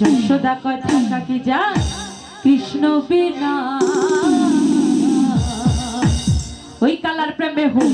যশোদা কথা কাকে যা কৃষ্ণ বিনা ওই কালার প্রেমে হোক